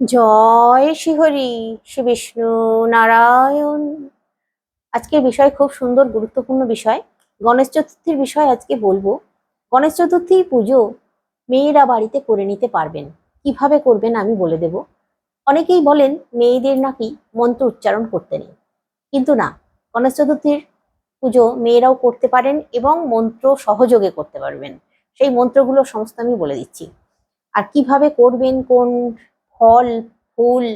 জয় শ্রীহরি শ্রী বিষ্ণু নারায়ণ। আজকের বিষয় খুব সুন্দর, গুরুত্বপূর্ণ বিষয়। গণেশ চতুর্থীর বিষয় আজকে বলব। গণেশ চতুর্থী পুজো মেয়েরা বাড়িতে করে নিতে পারবেন। কীভাবে করবেন আমি বলে দেব। অনেকেই বলেন, মেয়েদের নাকি মন্ত্র উচ্চারণ করতে নেই। কিন্তু না, গণেশ চতুর্থীর পুজো মেয়েরাও করতে পারেন এবং মন্ত্র সহযোগে করতে পারবেন। সেই মন্ত্রগুলো সমস্ত আমি বলে দিচ্ছি। আর কীভাবে করবেন, কোন ফল, ফুল,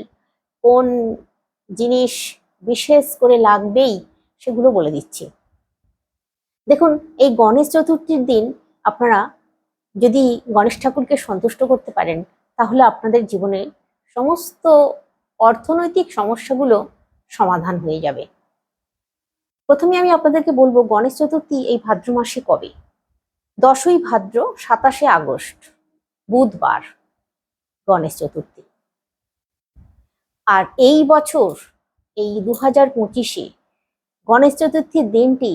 কোন জিনিস বিশেষ করে লাগবেই সেগুলো বলে দিচ্ছি। দেখুন, এই গণেশ চতুর্থীর দিন আপনারা যদি গণেশ ঠাকুরকে সন্তুষ্ট করতে পারেন, তাহলে আপনাদের জীবনে সমস্ত অর্থনৈতিক সমস্যাগুলো সমাধান হয়ে যাবে। প্রথমে আমি আপনাদেরকে বলব গণেশ চতুর্থী এই ভাদ্র মাসে কবে? দশই ভাদ্র সাতাশে আগস্ট, বুধবার, গণেশ চতুর্থী। আর এই বছর, এই দু হাজার পঁচিশে গণেশ চতুর্থীর দিনটি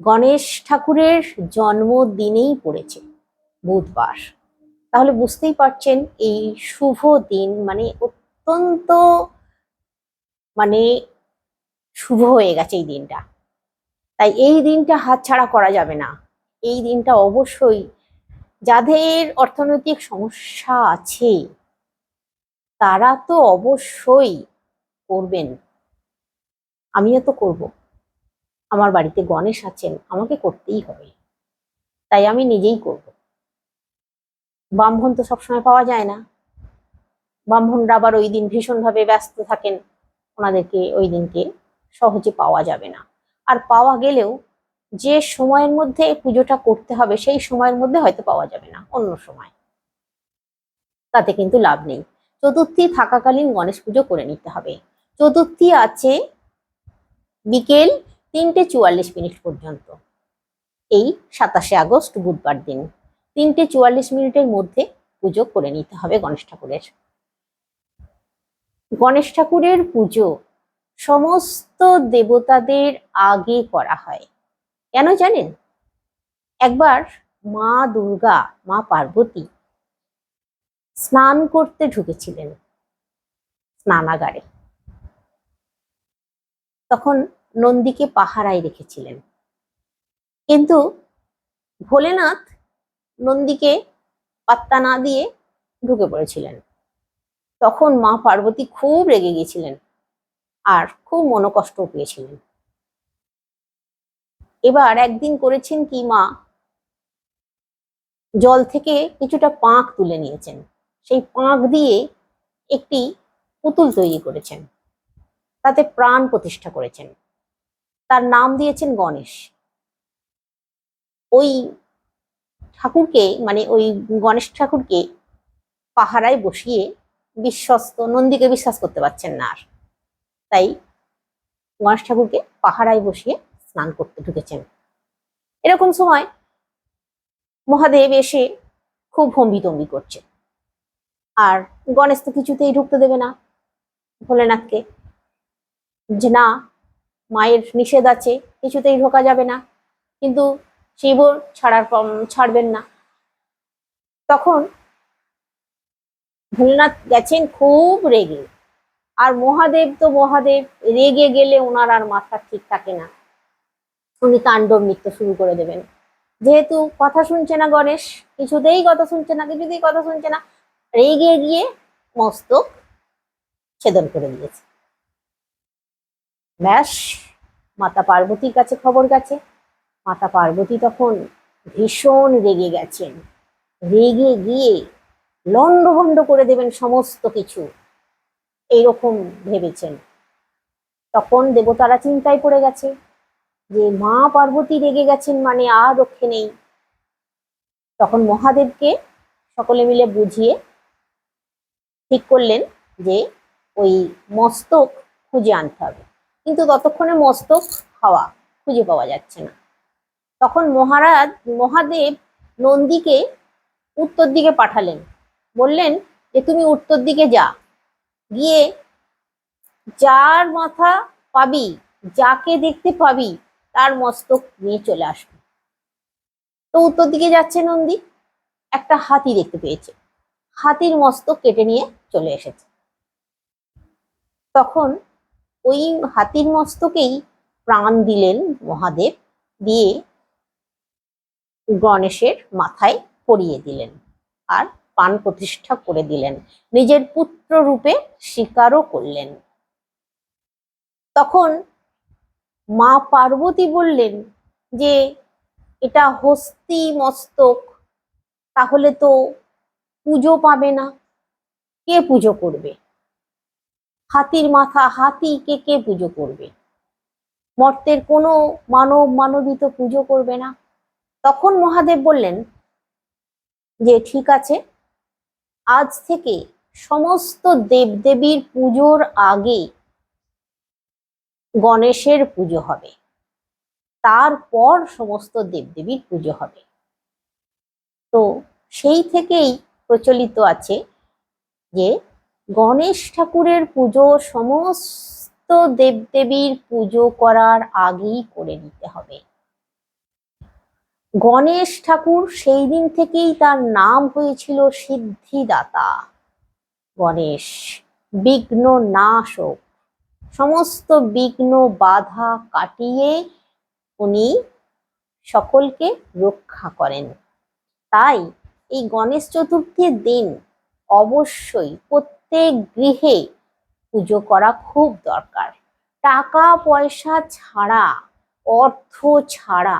গণেশ ঠাকুরের জন্মদিনেই পড়েছে, বুধবার। তাহলে বুঝতেই পারছেন, এই শুভ দিন মানে অত্যন্ত মানে শুভ হয়ে গেছে এই দিনটা। তাই এই দিনটা হাতছাড়া করা যাবে না। এই দিনটা অবশ্যই যাদের অর্থনৈতিক সমস্যা আছে তারা তো অবশ্যই করবেন। আমিও তো করব। আমার বাড়িতে গণেশ আছেন, আমাকে করতেই হবে। তাই আমি নিজেই করব। ব্রাহ্মণ তো সবসময় পাওয়া যায় না। ব্রাহ্মণরা আবার ওই দিন ভীষণভাবে ব্যস্ত থাকেন। ওনাদেরকে ওই দিনকে সহজে পাওয়া যাবে না। আর পাওয়া গেলেও যে সময়ের মধ্যে পুজোটা করতে হবে, সেই সময়ের মধ্যে হয়তো পাওয়া যাবে না, অন্য সময়। তাতে কিন্তু লাভ নেই। চতুর্থী থাকাকালীন গণেশ পুজো করে নিতে হবে। চতুর্থী আছে বিকেল তিনটে চুয়াল্লিশ মিনিট পর্যন্ত। এই সাতাশে আগস্ট বুধবার দিন। তিনটে চুয়াল্লিশ মিনিটের মধ্যে পুজো করে নিতে হবে গণেশ ঠাকুরের। গণেশ ঠাকুরের পুজো সমস্ত দেবতাদের আগে করা হয়। কেন জানেন? একবার মা দুর্গা, মা পার্বতী স্নান করতে ঢুকেছিলেন স্নানাগারে। তখন নন্দীকে পাহারায় রেখেছিলেন। কিন্তু ভোলেনাথ নন্দীকে পাত্তা না দিয়ে ঢুকে পড়েছিলেন। তখন মা পার্বতী খুব রেগে গিয়েছিলেন আর খুব মনোকষ্ট পেয়েছিলেন। এবার একদিন করেছেন কি মা? জল থেকে কিছুটা পাঁক তুলে নিয়েছেন। সেই পাঁক দিয়ে একটি পুতুল তৈরি করেছেন। তাতে প্রাণ প্রতিষ্ঠা করেছেন। তার নাম দিয়েছেন গণেশ। ওই ঠাকুরকে মানে ওই গণেশ ঠাকুরকে পাহারায় বসিয়ে বিশ্বস্ত, নন্দীকে বিশ্বাস করতে পারছেন না আর। তাই গণেশ ঠাকুরকে পাহারায় বসিয়ে স্নান করতে ঢুকেছেন। এরকম সময় মহাদেব এসে খুব হম্বিতম্বি করছে আর গণেশ তো কিছুতেই ঢুকতে দেবে না ভোলেনাথকে। যে না, মায়ের নিষেধ আছে, কিছুতেই ঢোকা যাবে না। কিন্তু শিব ছাড়ার ছাড়বেন না। তখন ভোলেনাথ গেছেন খুব রেগে। আর মহাদেব তো মহাদেব, রেগে গেলে ওনার আর মাথা ঠিক থাকে না। উনি তাণ্ডব নৃত্য শুরু করে দেবেন। যেহেতু কথা শুনছে না গণেশ, কিছুতেই কথা শুনছে না, কিছুতেই কথা শুনছে না। রেগে গিয়ে মস্তক ছেদন করে দিয়েছে। ব্যাস, মাতা পার্বতীর কাছে খবর গেছে। মাতা পার্বতী তখন ভীষণ রেগে গেছেন। রেগে গিয়ে লণ্ডভণ্ড করে দেবেন সমস্ত কিছু। এইরকম ভেবেছেন। তখন দেবতারা চিন্তায় পড়ে গেছে যে, মা পার্বতী রেগে গেছেন মানে আর রক্ষে নেই। তখন মহাদেবকে সকলে মিলে বুঝিয়ে ঠিক করলেন যে ওই মস্তক খুঁজে আনতে হবে। কিন্তু ততক্ষণে মস্তক হাওয়া খুঁজে পাওয়া যাচ্ছে না। তখন মহারাজ, মহাদেব নন্দীকে উত্তর দিকে পাঠালেন। বললেন যে, তুমি উত্তর দিকে যা। গিয়ে যার মাথা পাবি, যাকে দেখতে পাবি, তার মস্তক নিয়ে চলে আসবে। তো উত্তর দিকে যাচ্ছে নন্দী। একটা হাতি দেখতে পেয়েছে। হাতির মস্তক কেটে নিয়ে চলে এসেছে। তখন ওই হাতির মস্তকেই প্রাণ দিলেন মহাদেব, দিয়ে গণেশের মাথায় পরিয়ে দিলেন আর পান প্রতিষ্ঠা করে দিলেন। নিজের পুত্র রূপে স্বীকারও করলেন। তখন মা পার্বতী বললেন যে, এটা হস্তি মস্তক, তাহলে তো পুজো পাবে না। কে পুজো করবে? হাতির মাথা, হাতি কে কে পুজো করবে? মর্তের কোনো মানব মানবিত পুজো করবে না। তখন মহাদেব বললেন, যে ঠিক আছে, আজ থেকে সমস্ত দেবদেবীর পুজোর আগে গণেশের পুজো হবে। তারপর সমস্ত দেবদেবীর পুজো হবে। তো সেই থেকেই প্রচলিত আছে যে গণেশ ঠাকুরের পুজো সমস্ত দেবদেবীর পুজো করার আগেই করে নিতে হবে। গণেশ ঠাকুর সেই দিন থেকেই তার নাম হয়েছিল সিদ্ধিদাতা। গণেশ, বিঘ্ন নাশক সমস্ত বিঘ্ন বাধা কাটিয়ে উনি সকলকে রক্ষা করেন। তাই এই গণেশ চতুর্থীর দিন অবশ্যই প্রত্যেক গৃহে পুজো করা খুব দরকার। টাকা পয়সা ছাড়া, অর্থ ছাড়া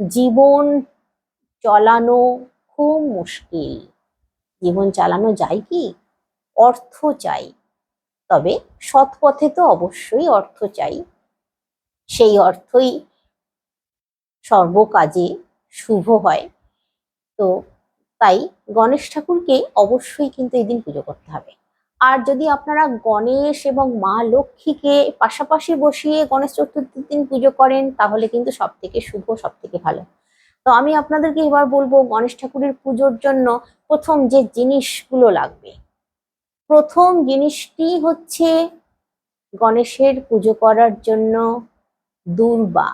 জীবন চলানো খুব মুশকিল। জীবন চালানো যায় কি? অর্থ চাই। তবে সৎ পথে তো অবশ্যই অর্থ চাই। সেই অর্থই সর্বকাজে শুভ হয়। তো তাই গণেশ ঠাকুরকে অবশ্যই কিন্তু এই দিন পুজো করতে হবে। আর যদি আপনারা গণেশ এবং মা লক্ষ্মীকে পাশাপাশি বসিয়ে গণেশ চতুর্থীর দিন পুজো করেন, তাহলে কিন্তু সব থেকে শুভ সব থেকে ভালো। তো আমি আপনাদেরকে এবার বলব গণেশ ঠাকুরের পুজোর জন্য প্রথম যে জিনিসগুলো লাগবে। প্রথম জিনিসটি হচ্ছে গণেশের পুজো করার জন্য দুর্বা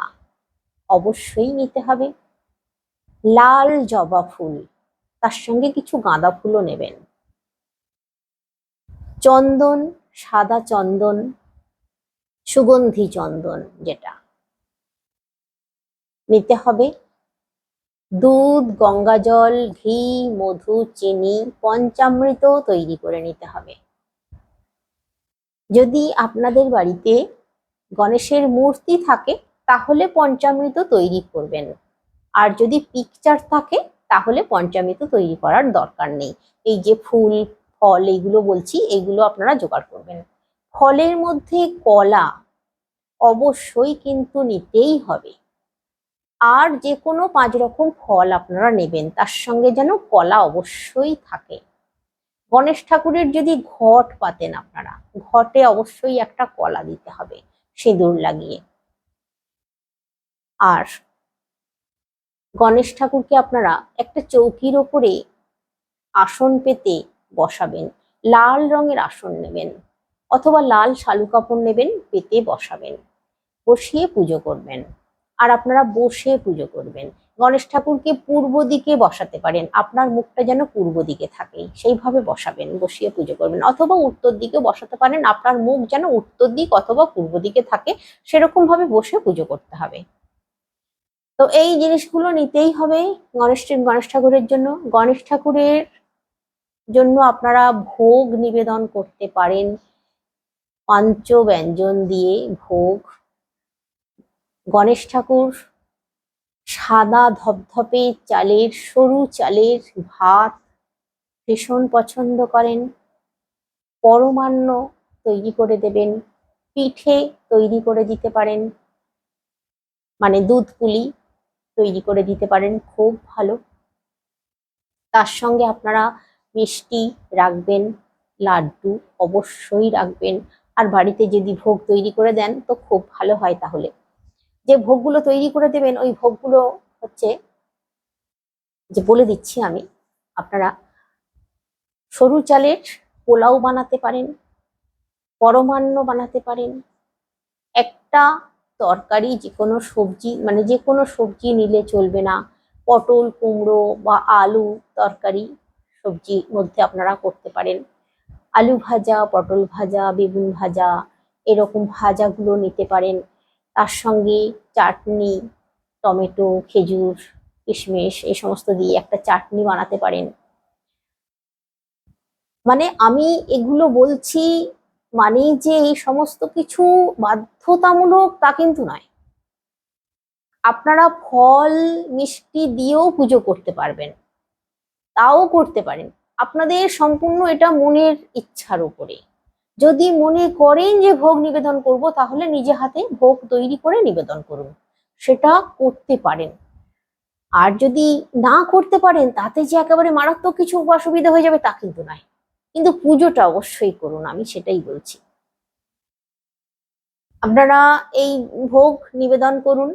অবশ্যই নিতে হবে। লাল জবা ফুল। তার সঙ্গে কিছু গাঁদা ফুলও নেবেন। চন্দন, সাদা চন্দন, সুগন্ধি চন্দন যেটা। নিতে হবে দুধ, গঙ্গা জল, ঘি, মধু, চিনি, পঞ্চামৃত তৈরি করে নিতে হবে। যদি আপনাদের বাড়িতে গণেশের মূর্তি থাকে, তাহলে পঞ্চামৃত তৈরি করবেন। আর যদি পিকচার থাকে তাহলে পঞ্চামৃত তৈরি করার দরকার নেই। এই যে ফুল, ফল এইগুলো বলছি, এইগুলো আপনারা জোগাড় করবেন। ফলের মধ্যে কলা অবশ্যই কিন্তু নিতেই হবে। আর যে কোনো পাঁচ রকম ফল আপনারা নেবেন, তার সঙ্গে যেন কলা অবশ্যই থাকে। গণেশ ঠাকুরের যদি ঘট পাতেন আপনারা, ঘটে অবশ্যই একটা কলা দিতে হবে, সিঁদুর লাগিয়ে। আর গণেশ ঠাকুরকে আপনারা একটা চৌকির ওপরে আসন পেতে বসাবেন। লাল রঙের আসন নেবেন অথবা লাল শালু কাপড় নেবেন, পেতে বসাবেন। বসিয়ে পুজো করবেন। আর আপনারা বসে পুজো করবেন। গণেশ ঠাকুরকে পূর্ব দিকে বসাতে পারেন। আপনার মুখটা যেন পূর্ব দিকে থাকে, সেইভাবে বসাবেন, বসিয়ে পুজো করবেন। অথবা উত্তর দিকে বসাতে পারেন, আপনার মুখ যেন উত্তর দিক অথবা পূর্ব দিকে থাকে সেরকম ভাবে বসে পুজো করতে হবে। তো এই জিনিসগুলো নিতেই হবে গণেশ গণেশ ঠাকুরের জন্য। গণেশ ঠাকুরের জন্য আপনারা ভোগ নিবেদন করতে পারেন। পাঞ্চ ব্যঞ্জন দিয়ে ভোগ। গণেশ ঠাকুর সাদা ধপধপে চালের, সরু চালের ভাত ভীষণ পছন্দ করেন। পরমান্ন তৈরি করে দেবেন। পিঠে তৈরি করে দিতে পারেন। মানে দুধ পুলি তৈরি করে দিতে পারেন, খুব ভালো। তার সঙ্গে আপনারা মিষ্টি রাখবেন, লাড্ডু অবশ্যই রাখবেন। আর বাড়িতে যদি ভোগ তৈরি করে দেন, তো খুব ভালো হয় তাহলে। যে ভোগগুলো তৈরি করে দেবেন, ওই ভোগগুলো হচ্ছে, যে বলে দিচ্ছি আমি, আপনারা সরু চালের পোলাও বানাতে পারেন, পরমান্ন বানাতে পারেন। একটা তরকারি, যে কোনো সবজি মানে যে কোনো সবজি নিলে চলবে না। পটল, কুমড়ো বা আলু তরকারি সবজির মধ্যে আপনারা করতে পারেন। আলু ভাজা, পটল ভাজা, বেগুন ভাজা, এরকম ভাজাগুলো নিতে পারেন। তার সঙ্গে চাটনি, টমেটো, খেজুর, কিশমিশ এই সমস্ত দিয়ে একটা চাটনি বানাতে পারেন। মানে আমি এগুলো বলছি মানে যে এই সমস্ত কিছু বাধ্যতামূলক তা কিন্তু নয়। আপনারা ফল, মিষ্টি দিয়েও পুজো করতে পারবেন। তাও করতে পারেন। আপনাদের সম্পূর্ণ এটা মনের ইচ্ছার উপরে। যদি মনে করেন যে ভোগ নিবেদন করব, তাহলে নিজে হাতে ভোগ তৈরি করে নিবেদন করুন। সেটা করতে পারেন। আর যদি না করতে পারেন, তাতে যে একেবারে মারাত্মক কিছু অসুবিধা হয়ে যাবে তা কিন্তু নয়। কিন্তু পুজোটা অবশ্যই করুন, আমি সেটাই বলছি। আপনারা এই ভোগ নিবেদন করুন।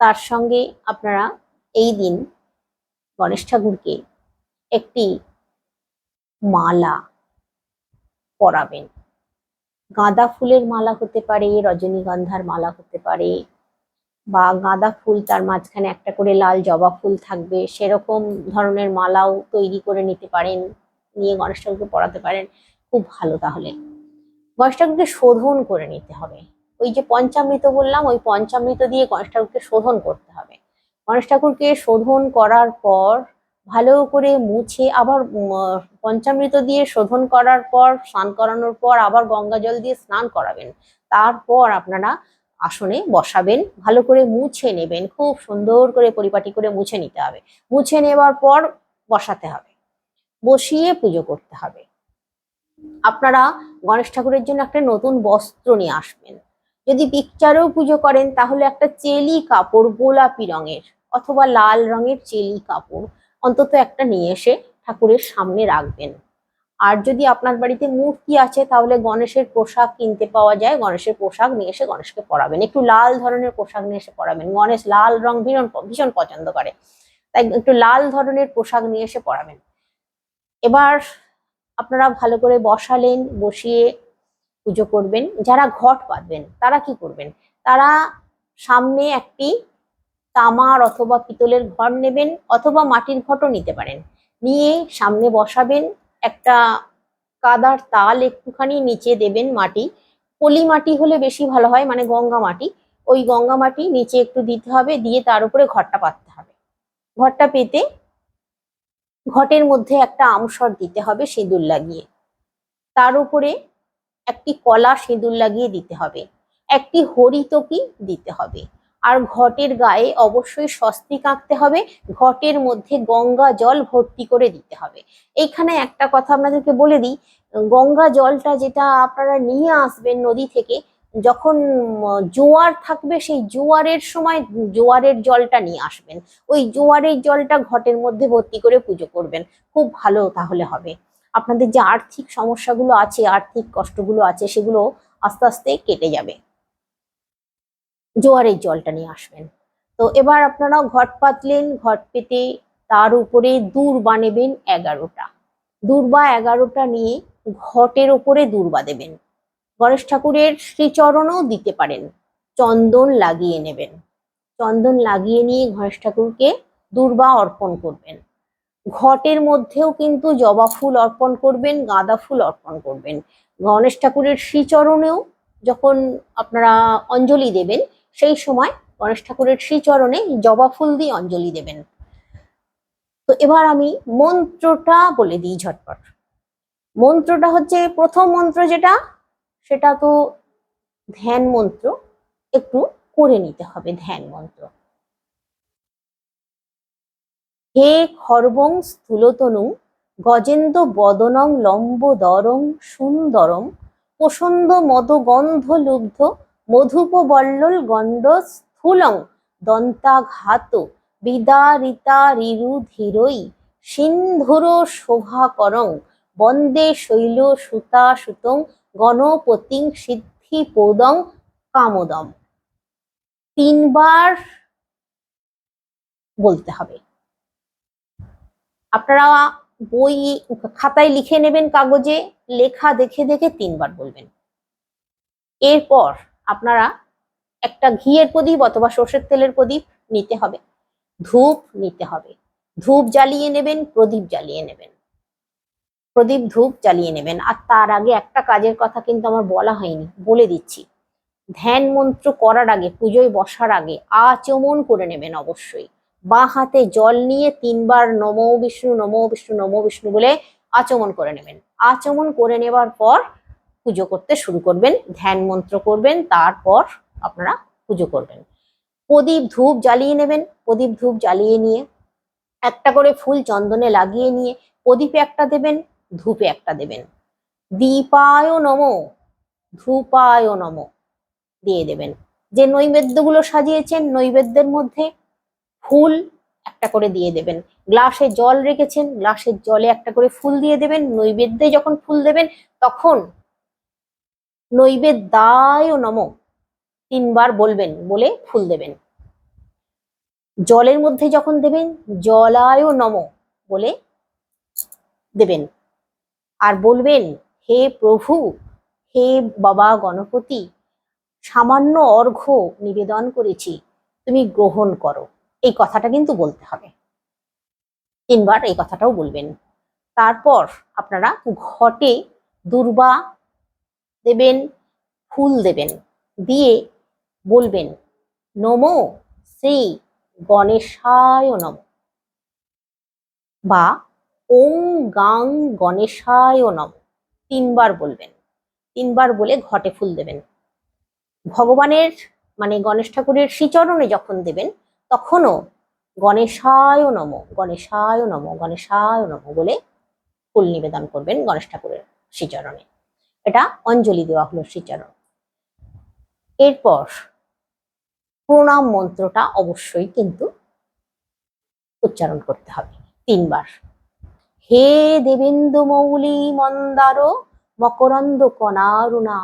তার সঙ্গে আপনারা এই দিন গণেশ ঠাকুরকে একটি মালা পরাবেন। গাঁদা ফুলের মালা হতে পারে, রজনীগন্ধার মালা হতে পারে, বা গাঁদা ফুল তার মাঝখানে একটা করে লাল জবা ফুল থাকবে, সেরকম ধরনের মালাও তৈরি করে নিতে পারেন, নিয়ে গণেশ ঠাকুরকে পরাতে পারেন। খুব ভালো তাহলে। গণেশ ঠাকুরকে শোধন করে নিতে হবে। ওই যে পঞ্চামৃত বললাম, ওই পঞ্চামৃত দিয়ে গণেশ ঠাকুরকে শোধন করতে হবে। গণেশ ঠাকুরকে শোধন করার পর, ভালো করে মুছে আবার পঞ্চামৃত দিয়ে শোধন করার পর, স্নান করানোর পর আবার গঙ্গা জল দিয়ে স্নান করাবেন। তারপর আপনারা আসনে বসাবেন, ভালো করে মুছে নেবেন, খুব সুন্দর করে পরিপাটি করে মুছে নিতে হবে। মুছে নেবার পর বসাতে হবে। বসিয়ে পুজো করতে হবে। আপনারা গণেশ ঠাকুরের জন্য একটা নতুন বস্ত্র নিয়ে আসবেন। যদি পিকচারেও পুজো করেন, তাহলে একটা চেলি কাপড়, গোলাপি রঙের অথবা লাল রঙের চেলি কাপড় অন্তত একটা নিয়ে এসে ঠাকুরের সামনে রাখবেন। আর যদি আপনার বাড়িতে মূর্তি আছে, তাহলে গণেশের পোশাক কিনতে পাওয়া যায়। গণেশের পোশাক নিয়ে এসে গণেশকে পরাবেন। একটু লাল ধরনের পোশাক নিয়ে এসে পরাবেন। গণেশ লাল রং ভীষণ ভীষণ পছন্দ করে। তাই একটু লাল ধরনের পোশাক নিয়ে এসে পরাবেন। এবার আপনারা ভালো করে বসালেন, বসিয়ে পুজো করবেন। যারা ঘট পাতবেন তারা কি করবেন? তারা সামনে একটি তামার অথবা পিতলের ঘর নেবেন অথবা মাটির ঘটও নিতে পারেন। নিয়ে সামনে বসাবেন, একটা কাদার তাল একটুখানি নিচে দেবেন মাটি। পলি মাটি হলে বেশি ভালো হয় মানে গঙ্গা মাটি। ওই গঙ্গা মাটি নিচে একটু দিতে হবে, দিয়ে তার উপরে ঘরটা পাততে হবে। ঘরটা পেতে ঘটের মধ্যে একটা আমসর দিতে হবে সিঁদুর লাগিয়ে। তার উপরে একটি কলা সিঁদুর লাগিয়ে দিতে হবে। একটি হরিতকি দিতে হবে। আর ঘটের গায়ে অবশ্যই স্বস্তিক আঁকতে হবে। ঘটের মধ্যে গঙ্গা জল ভর্তি করে দিতে হবে। এইখানে একটা কথা আপনাদেরকে বলে দিই, গঙ্গা জলটা যেটা আপনারা নিয়ে আসবেন নদী থেকে যখন জোয়ার থাকবে, সেই জোয়ারের সময় জোয়ারের জলটা নিয়ে আসবেন। ওই জোয়ারের জলটা ঘটের মধ্যে ভর্তি করে পুজো করবেন। খুব ভালো তাহলে হবে। আপনাদের যে আর্থিক সমস্যাগুলো আছে, আর্থিক কষ্টগুলো আছে, সেগুলো আস্তে আস্তে কেটে যাবে। জোয়ারের জলটা নিয়ে আসবেন। তো এবার আপনারা ঘট পাতলেন, ঘট পেতে তার উপরে দূর্বা নেবেন এগারোটা। দূর্বা এগারোটা নিয়ে ঘটের ওপরে দূর্বা দেবেন। গণেশ ঠাকুরের শ্রীচরণও দিতে পারেন। চন্দন লাগিয়ে নেবেন। চন্দন লাগিয়ে নিয়ে গণেশ ঠাকুরকে দুর্বা অর্পণ করবেন। ঘটের মধ্যেও কিন্তু জবা ফুল অর্পণ করবেন, গাঁদা ফুল অর্পণ করবেন। গণেশ ঠাকুরের শ্রীচরণেও যখন আপনারা অঞ্জলি দেবেন, সেই সময় গণেশ ঠাকুরের শ্রীচরণে জবা ফুল দিয়ে অঞ্জলি দেবেন। তো এবার আমি মন্ত্রটা বলে দিই ঝটপট। মন্ত্রটা হচ্ছে প্রথম মন্ত্র যেটা সেটা তো ধ্যান মন্ত্র, একটু করে নিতে হবে ধ্যান মন্ত্র। হে খর্বং স্থূলতনু গজেন্দ্র বদনং লম্বদরং সুন্দরম প্রসন্দ মদগন্ধ লুব্ধ মধুপ বল্লল গণ্ড স্থূলং, দন্তাঘাত বিদারিতা রিরু ধীরই সিন্ধুর শোভাকরং, বন্দে শৈল সুতা সুতং গণপতিং সিদ্ধি পদং কামদম। তিনবার বলতে হবে। আপনারা বই খাতায় লিখে নেবেন কাগজে, লেখা দেখে দেখে তিনবার বলবেন। এরপর আপনারা একটা ঘিয়ের প্রদীপ অথবা সর্ষের তেলের প্রদীপ নিতে হবে। ধূপ নিতে হবে। ধূপ জ্বালিয়ে নেবেন, প্রদীপ জ্বালিয়ে নেবেন। প্রদীপ ধূপ জ্বালিয়ে নেবেন। আর তার আগে একটা কাজের কথা কিন্তু আমার বলা হয়নি, বলে দিচ্ছি। ধ্যান মন্ত্র করার আগে, পুজোয় বসার আগে আচমন করে নেবেন অবশ্যই। বা হাতে জল নিয়ে তিনবার নমো বিষ্ণু নমো বিষ্ণু নমো বিষ্ণু বলে আচমন করে নেবেন। আচমন করে নেবার পর পুজো করতে শুরু করবেন, ধ্যান মন্ত্র করবেন, তারপর আপনারা পুজো করবেন। প্রদীপ ধূপ জ্বালিয়ে নেবেন, প্রদীপ ধূপ জ্বালিয়ে নিয়ে একটা করে ফুল চন্দনে লাগিয়ে নিয়ে প্রদীপে একটা দেবেন ধূপে একটা দেবেন। দীপায় নম, ধূপায় নম দিয়ে দেবেন। যে নৈবেদ্যগুলো সাজিয়েছেন, নৈবেদ্যের মধ্যে ফুল একটা করে দিয়ে দেবেন। গ্লাসে জল রেখেছেন, গ্লাসের জলে একটা করে ফুল দিয়ে দেবেন। নৈবেদ্যে যখন ফুল দেবেন, তখন নৈবেদ্যায় নম তিনবার বলবেন, বলে ফুল দেবেন। জলের মধ্যে যখন দেবেন, জলায় নম বলে দেবেন। আর বলবেন, হে প্রভু, হে বাবা গণপতি, সামান্য অর্ঘ্য নিবেদন করেছি, তুমি গ্রহণ করো। এই কথাটা কিন্তু বলতে হবে। তিনবার এই কথাটাও বলবেন। তারপর আপনারা ঘটে দুর্বা দেবেন, ফুল দেবেন, দিয়ে বলবেন, নমো শ্রী গণেশায় নম। বা ওং গাং গণেশায় নম। তিনবার বলবেন। তিনবার বলে ঘটে ফুল দেবেন। ভগবানের মানে গণেশ ঠাকুরের শ্রীচরণে যখন দেবেন, তখনও গণেশায় নম গণেশায় নম গণেশায় নম বলে ফুল নিবেদন করবেন গণেশ ঠাকুরের শ্রীচরণে। এটা অঞ্জলি দেওয়া হলো শ্রীচরণ। এরপর প্রণাম মন্ত্রটা অবশ্যই কিন্তু উচ্চারণ করতে হবে। তিনবার। হে দেবেন্দু মৌলি মন্দার, মকরন্দ কণারুণা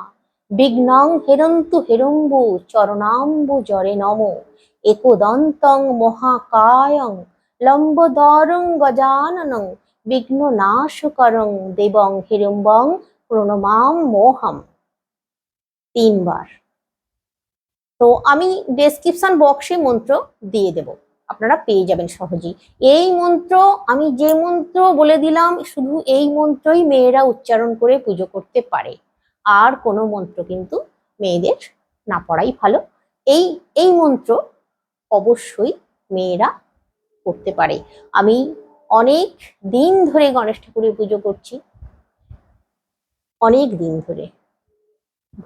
বিঘ্নং হেরন্তু হেরম্বু, চরণাম্বু জরে নম, একদন্তং মহাকায়ং, লম্বদরং গজাননং বিঘ্ন নাশকরং দেবং হিরম্বং প্রণমাম মোহম। তিনবার। তো আমি ডেসক্রিপশন বক্সে মন্ত্র দিয়ে দেব। আপনারা পেয়ে যাবেন সহজেই। এই মন্ত্র, আমি যে মন্ত্র বলে দিলাম, শুধু এই মন্ত্রই মেয়েরা উচ্চারণ করে পুজো করতে পারে। আর কোনো মন্ত্র কিন্তু মেয়েদের না পড়াই ভালো। এই এই মন্ত্র অবশ্যই মেয়েরা করতে পারে। আমি অনেক দিন ধরে গণেশ ঠাকুরের পুজো করছি। অনেক দিন ধরে।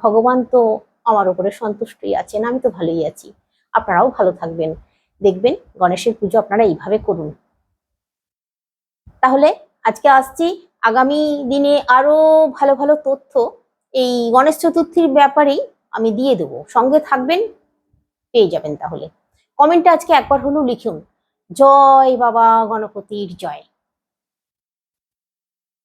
ভগবান তো আমার উপরে সন্তুষ্টই আছেন, আমি তো ভালোই আছি। আপনারাও ভালো থাকবেন। দেখবেন গণেশের পুজো আপনারা এইভাবে করুন। তাহলে আজকে আসছি, আগামী দিনে আরও ভালো ভালো তথ্য এই গণেশ চতুর্থীর ব্যাপারেই আমি দিয়ে দেবো। সঙ্গে থাকবেন, পেয়ে যাবেন তাহলে। কমেন্টে আজকে একবার হলেও লিখুন, জয় বাবা গণপতির জয়।